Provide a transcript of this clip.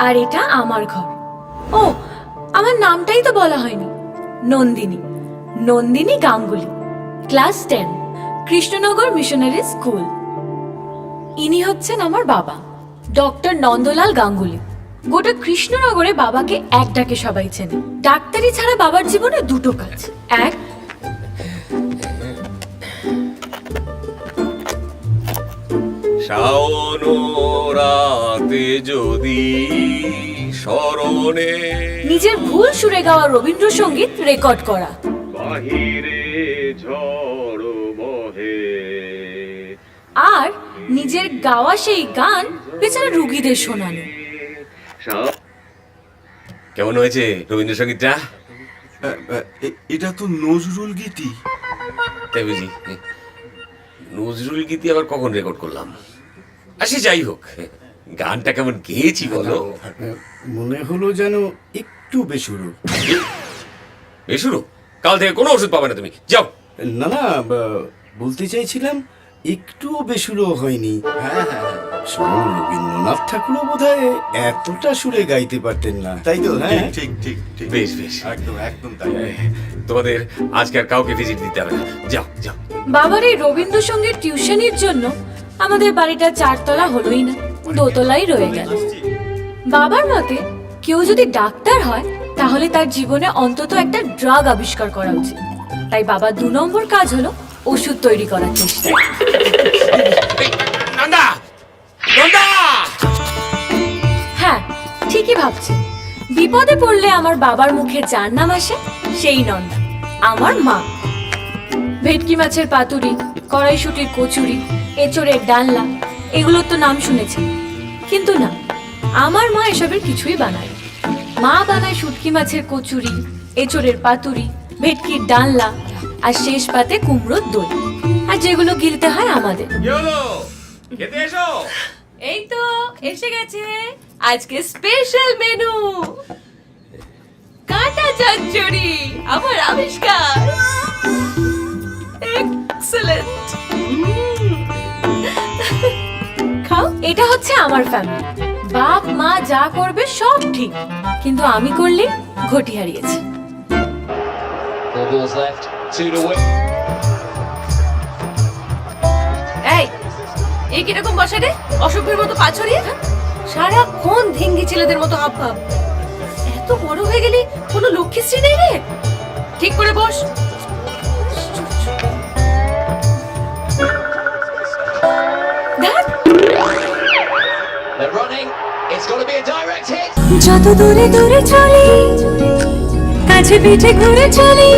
আর এটা আমার ঘর। ও, আমার নামটাই তো বলা হয়নি। Nandini. Nandini Ganguly. Class ten. Krishnanagar missionary school. ইনি হচ্ছেন আমার বাবা, ডক্টর নন্দলাল গাঙ্গুলি। গোটা কৃষ্ণনগরে বাবাকে এক ডাকে সবাই চেনে। ডাক্তারি ছাড়া বাবার জীবনে দুটো কাজ। এক, শাওন যদি স্মরণে নিজের ভুল সুরে গাওয়া রবীন্দ্রসঙ্গীত রেকর্ড করা। বাহিরে ঝড় বহে। আর নিজের গাওয়া সেই গান বেচারা রুগীদের শোনানো কেমন হয়েছে রবীন্দ্রসঙ্গীতটা? এটা তো নজরুল গীতি। তাই বুঝি। নজরুল গীতি আবার কখন রেকর্ড করলাম? আসে যাই হোক। গানটা কেমন গেয়েছি বলো। মনে হলো যেন একটু বেসুরো বেশুরু কাল থেকে কোনো ওষুধ পাবে না তুমি। যাও। না না বা- বলতে চাইছিলাম একটুও বেসুরো হয়নি। হ্যাঁ হ্যাঁ স্বয়ং রবীন্দ্রনাথ ঠাকুরও বোধহয় এতটা সুরে গাইতে পারতেন না। তাই তো? হ্যাঁ। ঠিক ঠিক ঠিক বেশ বেশ। একদম একদম তাই। তোমাদের আজকে আর কাউকে ভিজিট দিতে হবে না। যাও যাও। বাবার এই রবীন্দ্রসঙ্গীত টিউশনির জন্য আমাদের বাড়িটা চারতলা হলোই না। দোতলাই রয়ে গেল। বাবার মতে কেউ যদি ডাক্তার হয় তাহলে তার জীবনে অন্তত একটা ড্রাগ আবিষ্কার করা উচিত। তাই বাবা দু নম্বর কাজ হলো ওষুধ তৈরি করার চেষ্টা। হ্যাঁ ঠিকই ভাবছি। বিপদে পড়লে আমার বাবার মুখে যার নাম আসে সেই নন্দা আমার মা। ভেটকি মাছের পাতুরি কড়াইশুটির কচুরি এচড়ের ডালনা এগুলোর তো নাম শুনেছেন কিন্তু না আমার মা এসবের কিছুই বানায়। মা বানায় শুটকি মাছের কচুরি এচড়ের পাতুরি ভেটকির ডালনা আর শেষ পাতে কুমড়োর দই। আর যেগুলো গিলতে হয় আমাদের। এই তো এসে গেছে। আজকে স্পেশাল মেনু কাটা চচ্চড়ি আমার আবিষ্কার। এক্সেলেন্ট এটা হচ্ছে আমার ফ্যামিলি বাপ, মা যা করবে সব ঠিক। কিন্তু আমি করলে ঘটি হারিয়েছে. এই এই কীরকম বসে রে? অসভ্যের মতো পা ছড়িয়ে? সারাক্ষণ ধিঙ্গি ছেলেদের মতো হাব ভাব। এত বড় হয়ে গেলি, কোনো লক্ষ্মীশ্রী নেই রে? ঠিক করে বস। যত দূরে দূরে চলি কাছে পিঠে ঘুরে চলি।